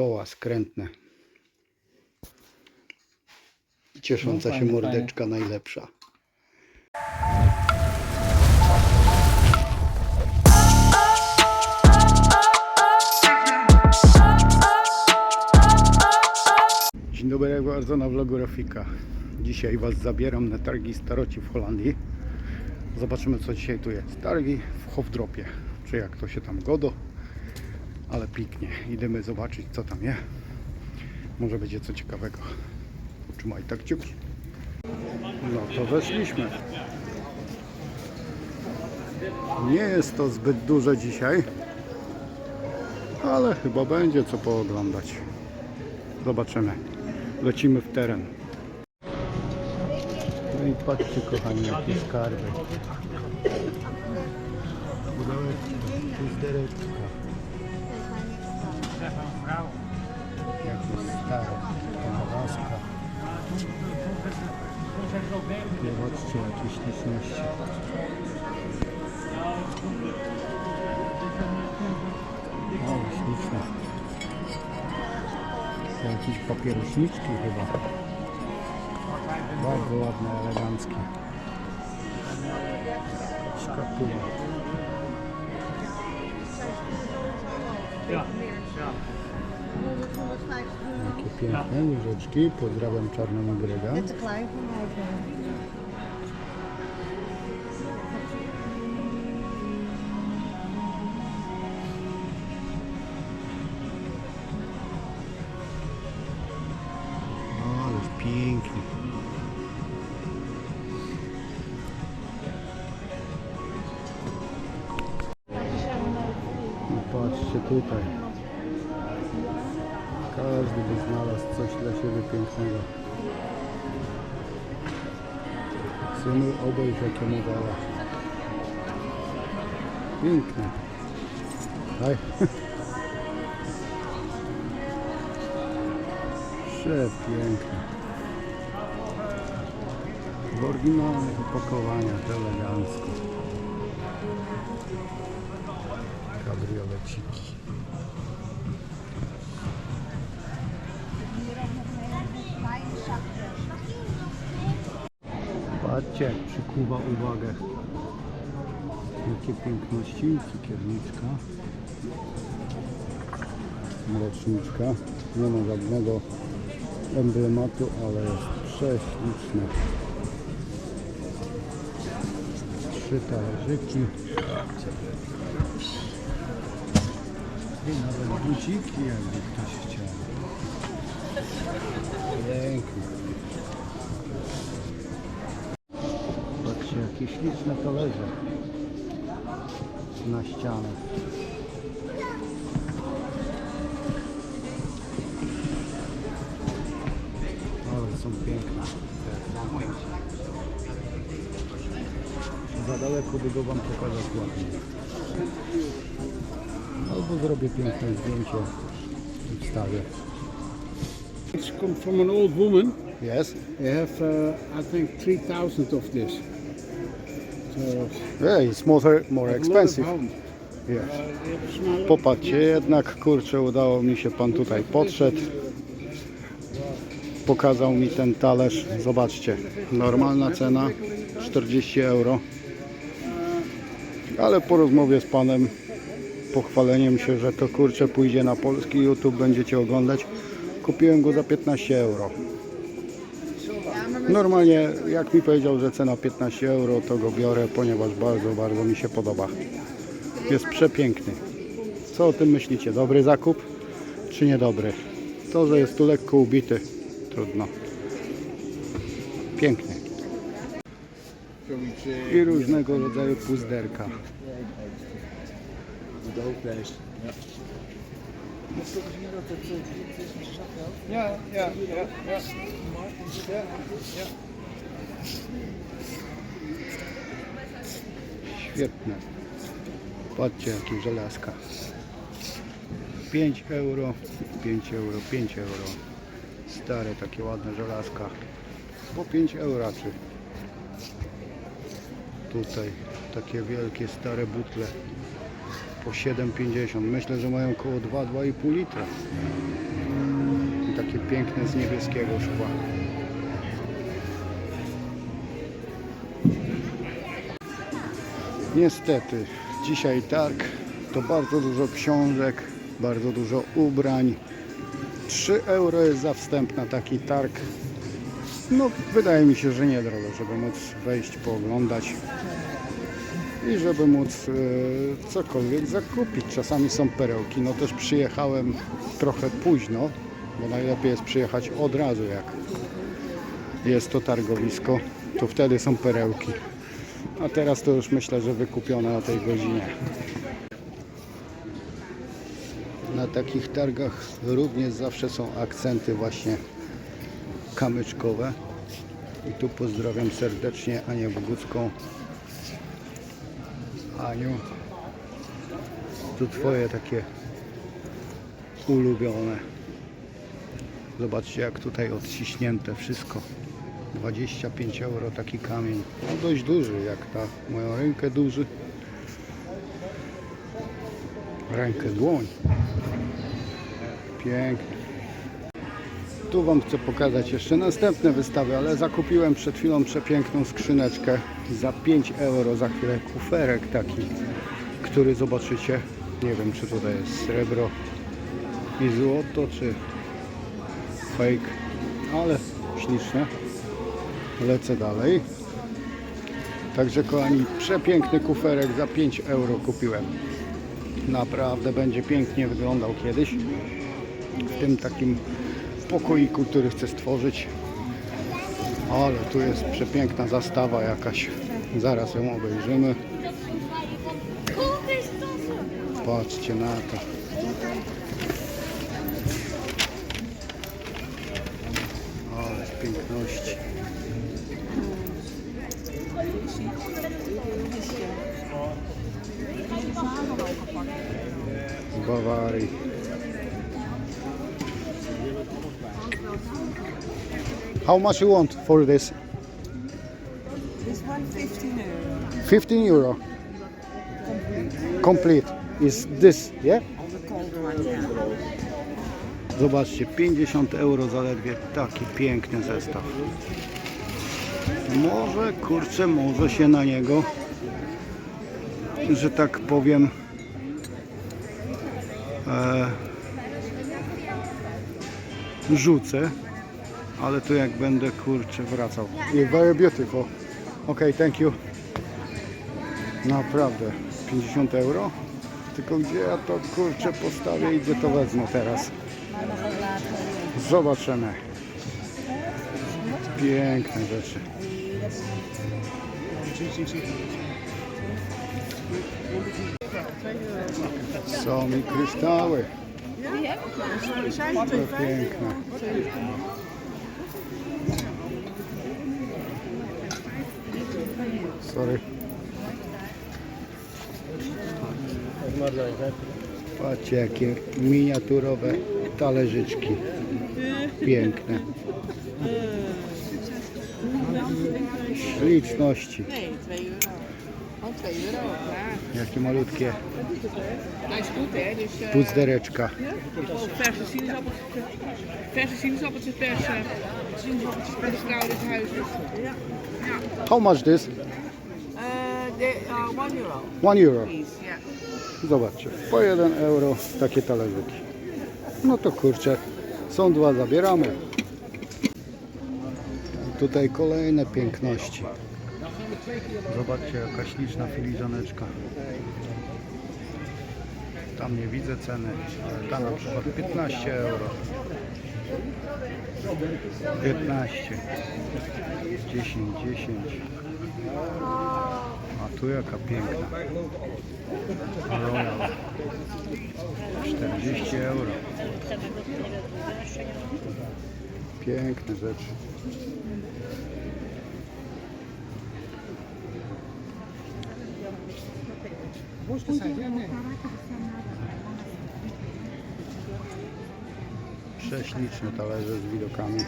koła skrętne. Ciesząca No, się fajnie, mordeczka najlepsza. Dzień dobry jak bardzo na vlogu Rafika. Dzisiaj Was zabieram na targi staroci w Holandii. Zobaczymy co dzisiaj tu jest. Targi w Hofdropie, czy jak to się tam godo. Ale piknie. Idziemy zobaczyć co tam jest. Może będzie co ciekawego. Trzymaj tak kciuki. No to weszliśmy. Nie jest to zbyt duże dzisiaj. Ale chyba będzie co pooglądać. Zobaczymy. Lecimy w teren. No i patrzcie kochani, jakie skarby. Pudełeczka. Jakie stare. O, śliczne. To jakieś papierośniczki chyba. Bardzo ładne, eleganckie. Szkatuła. Jakie piękne łyżeczki. Pozdrawiam czarnego Grega. Net te klein voor mij. vind ik. O, ależ pięknie. No patrzcie tutaj. Każdy by znalazł coś dla siebie pięknego. Synu, obejrz jakie modele. Piękne. Daj. Przepiękne. W oryginalnych opakowaniach elegancko. Kabrioleciki. Patrzcie, przykuwa uwagę. Jakie piękności, cukierniczka. Mleczniczka. Nie ma żadnego emblematu, ale jest prześliczne. Trzy talerzyki. I nawet buciki, jakby ktoś chciał. Pięknie. Patrzcie, jakie śliczne talerze na ścianę. Ale są piękne. Za daleko by go Wam pokazać ładnie. Albo zrobię piękne zdjęcie i wstawię. Come from an old woman. Jest? They have, uh, I think, 3,000 of this. So, Yeah, it's more, more expensive. Yes. Uh, Popatrzcie, jednak kurczę, udało mi się pan tutaj podszedł. Pokazał mi ten talerz. Zobaczcie, normalna cena 40 euro. Ale po rozmowie z panem, pochwaleniem się, że to kurczę pójdzie na polski YouTube, będziecie oglądać. Kupiłem go za 15 euro. Normalnie, jak mi powiedział, że cena 15 euro, to go biorę, ponieważ bardzo, bardzo mi się podoba. Jest przepiękny. Co o tym myślicie? Dobry zakup czy niedobry? To, że jest tu lekko ubity, trudno. Piękny. I różnego rodzaju puzderka. Ja, ja, ja, ja. Ja, ja. Świetne. Patrzcie jakie żelazka. 5 euro, 5 euro, 5 euro. Stare takie ładne żelazka. Po 5 euro czy tutaj takie wielkie stare butle po 7,50. Myślę, że mają około 2-2,5 litra. I takie piękne z niebieskiego szkła. Niestety, dzisiaj targ to bardzo dużo książek, bardzo dużo ubrań. 3 euro jest za wstęp na taki targ. No, wydaje mi się, że niedrogo, żeby móc wejść, pooglądać i żeby móc e, cokolwiek zakupić. Czasami są perełki. No też przyjechałem trochę późno, bo najlepiej jest przyjechać od razu, jak jest to targowisko, to wtedy są perełki. A teraz to już myślę, że wykupione o tej godzinie. Na takich targach również zawsze są akcenty właśnie kamyczkowe. I tu pozdrawiam serdecznie Anię Bogucką. Aniu, to Twoje takie ulubione. Zobaczcie jak tutaj odciśnięte wszystko. 25 euro taki kamień. No dość duży, jak ta moją rękę duży. Rękę dłoń. Pięknie. Tu Wam chcę pokazać jeszcze następne wystawy, ale zakupiłem przed chwilą przepiękną skrzyneczkę za 5 euro. Za chwilę kuferek taki, który zobaczycie. Nie wiem, czy tutaj jest srebro i złoto, czy fake, ale śliczne. Lecę dalej. Także kochani, przepiękny kuferek za 5 euro kupiłem. Naprawdę będzie pięknie wyglądał kiedyś w tym takim pokoiku, który chcę stworzyć. Ale tu jest przepiękna zastawa jakaś. Zaraz ją obejrzymy. Patrzcie na to. Ale piękności. Z Bawarii. How much you want for this? This one 15 euro. 15 euro. Complete. Is this, yeah? On the cold one, yeah. Zobaczcie, 50 euro zaledwie taki piękny zestaw. Może, kurczę, może się na niego, że tak powiem, e, rzucę, ale tu jak będę, kurczę, wracał. Very beautiful. Ok, thank you. Naprawdę, 50 euro? Tylko gdzie ja to, kurczę, postawię i gdzie to wezmę teraz? Zobaczymy. Piękne rzeczy. Są mi kryształy. Piękne. Sorry. Patrzcie jakie miniaturowe talerzyczki. Piękne. Śliczności. Nee, 2 euro. 2 euro, ja. Jakie malutkie puzdereczka. verse sinaasappeltjes. How much this? Uh, 1 euro. One euro. Please. Zobaczcie, po 1 euro takie talerzyki. No to kurczę, są dwa, zabieramy. Tutaj kolejne piękności. Zobaczcie jaka śliczna filiżaneczka. Tam nie widzę ceny, ale ta na przykład 15 euro. 15 10, 10 A tu jaka piękna. Royal. 40 euro. Piękne rzeczy. Prześliczne talerze z widokami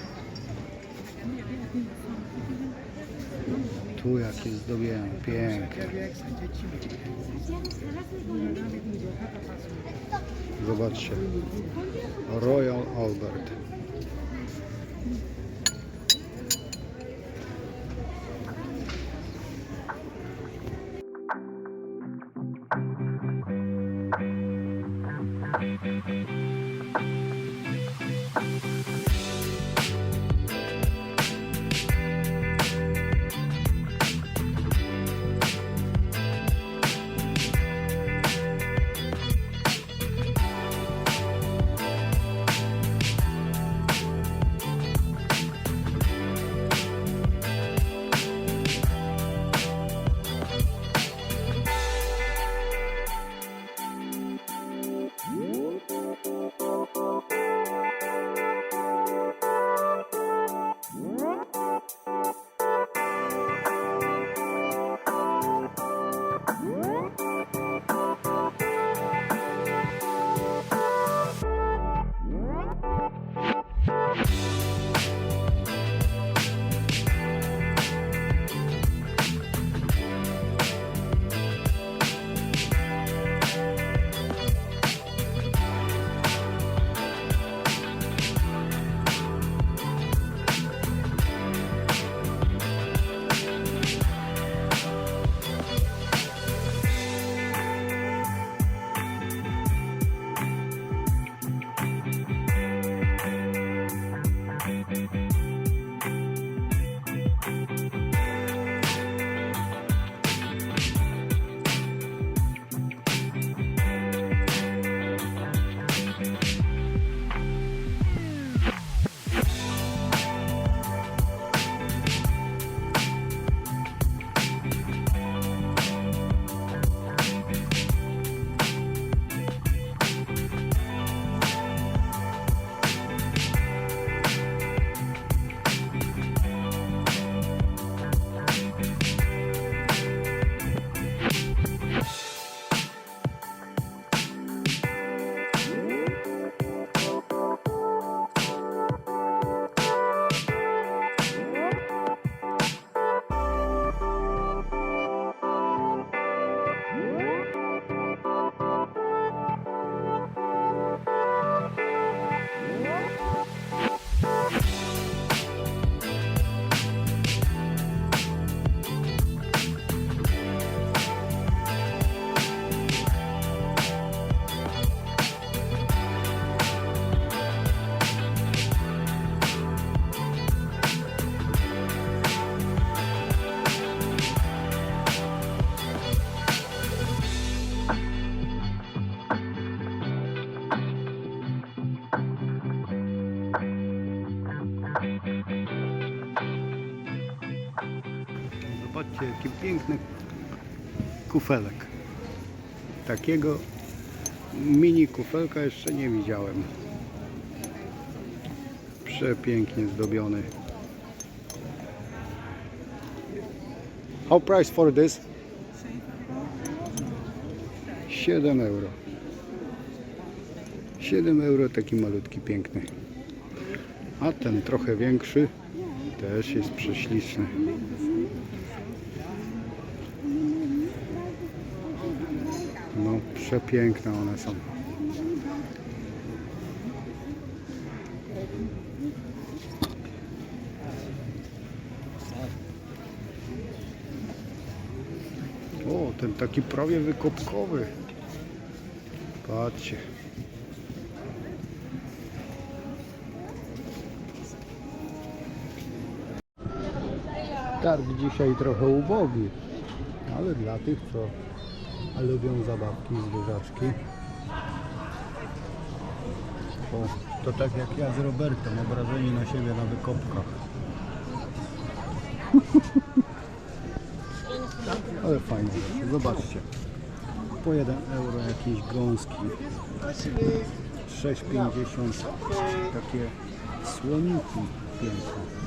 tu jakie zdobienia, piękne. Zobaczcie. Royal Albert. Zobaczcie, jaki piękny kufelek. Takiego mini kufelka jeszcze nie widziałem. Przepięknie zdobiony. How price for this? 7 euro. 7 euro taki malutki, piękny. A ten trochę większy też jest prześliczny. No, przepiękne one są. O, ten taki prawie wykopkowy. Patrzcie. Targ dzisiaj trochę ubogi, ale dla tych, co lubią zabawki, zwierzaczki. O, to tak jak ja z Robertem, obrażeni na siebie na wykopkach. Ale fajnie, zobaczcie. Po 1 euro jakieś gąski. 6,50 takie słoniki piękne.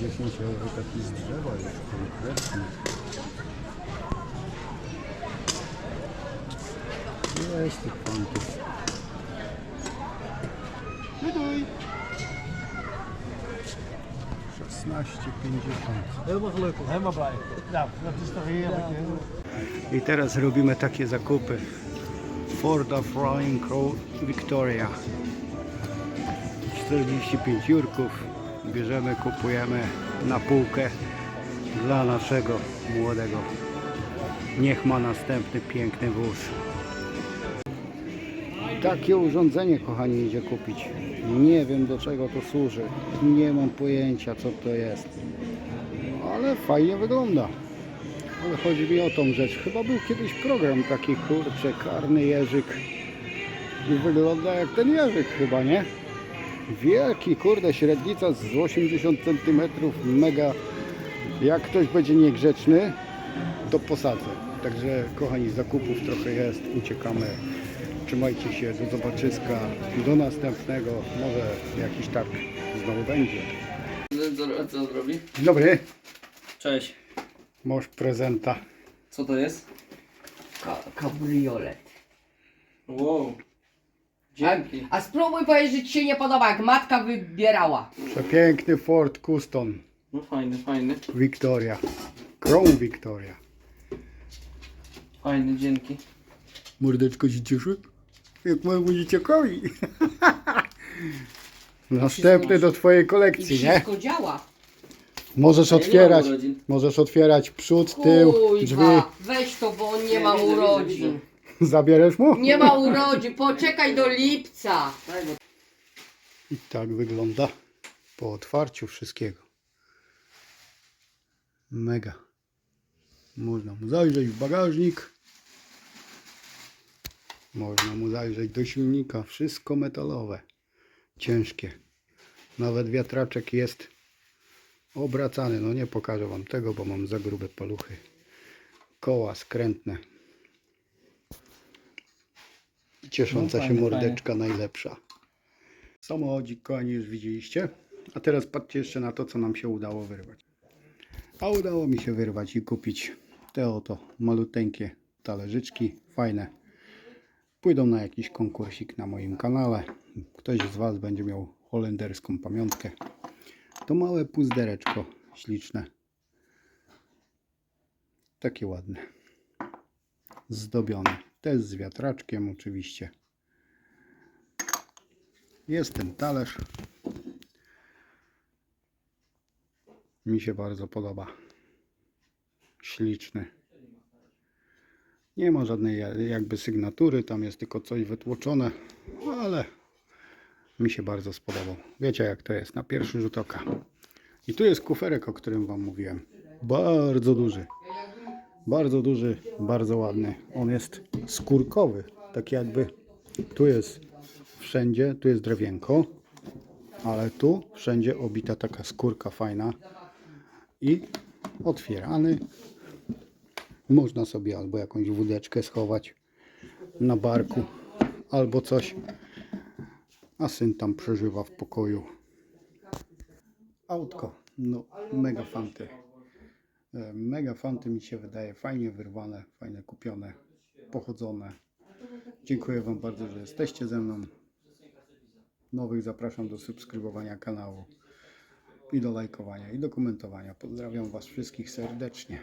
10 euro taki z drzewa jest konkretny. Jest tych fantów. 16,50. Helemaal gelukkig, helemaal blij. Nou, dat is toch heerlijk, hè? I teraz robimy takie zakupy. Forda Flying Crow Victoria. 45 jurków. Bierzemy, kupujemy na półkę dla naszego młodego. Niech ma następny piękny wóz. takie urządzenie, kochani, idzie kupić. Nie wiem do czego to służy. Nie mam pojęcia co to jest. Ale fajnie wygląda. Ale chodzi mi o tą rzecz. Chyba był kiedyś program taki, kurczę, karny jeżyk. I wygląda jak ten jeżyk chyba, nie? Wielki, kurde, średnica z 80 cm, mega. Jak ktoś będzie niegrzeczny, to posadzę. Także kochani, zakupów trochę jest, uciekamy. Trzymajcie się, do zobaczyska, do następnego, może jakiś targ znowu będzie. Co, co zrobi? Dzień dobry, Cześć. masz prezenta. Co to jest? Ka kabriolet. Wow. Dzięki. A spróbuj powiedzieć, że ci się nie podoba, jak matka wybierała. Przepiękny Ford Custom No fajny, fajny. Victoria. Crown Victoria. Fajny, dzięki. Mordeczko się cieszy? Jak mojemu dzieciakowi. Następny do twojej I kolekcji, nie? wszystko działa. Możesz otwierać, możesz otwierać przód, tył, drzwi. Kurwa, weź to, bo on nie ma urodzin. Zabierzesz mu? Nie ma urodzin, poczekaj do lipca. I tak wygląda po otwarciu wszystkiego. Mega. Można mu zajrzeć w bagażnik. Można mu zajrzeć do silnika. Wszystko metalowe. Ciężkie. Nawet wiatraczek jest obracany. No nie pokażę Wam tego, bo mam za grube paluchy. Koła skrętne. Ciesząca No, się fajne, mordeczka najlepsza. Samochodzik, kochani, już widzieliście. A teraz patrzcie jeszcze na to, co nam się udało wyrwać. A udało mi się wyrwać i kupić te oto maluteńkie talerzyczki, fajne. Pójdą na jakiś konkursik na moim kanale. Ktoś z Was będzie miał holenderską pamiątkę. To małe puzdereczko, śliczne. Takie ładne. Zdobione. Też z wiatraczkiem oczywiście. Jest ten talerz. Mi się bardzo podoba. Śliczny. Nie ma żadnej ja- jakby sygnatury, tam jest tylko coś wytłoczone, ale mi się bardzo spodobał. Wiecie jak to jest na pierwszy rzut oka. I tu jest kuferek, o którym Wam mówiłem. Bardzo duży. Bardzo duży, bardzo ładny. On jest skórkowy, tak jakby tu jest wszędzie, tu jest drewienko, ale tu wszędzie obita taka skórka fajna i otwierany. Można sobie albo jakąś wódeczkę schować na barku, albo coś. A syn tam przeżywa w pokoju. Autko, no mega fanty. E, Mega fanty mi się wydaje, fajnie wyrwane, fajnie kupione, pochodzone. Dziękuję Wam bardzo, że jesteście ze mną. Nowych zapraszam do subskrybowania kanału i do lajkowania i do komentowania. Pozdrawiam Was wszystkich serdecznie.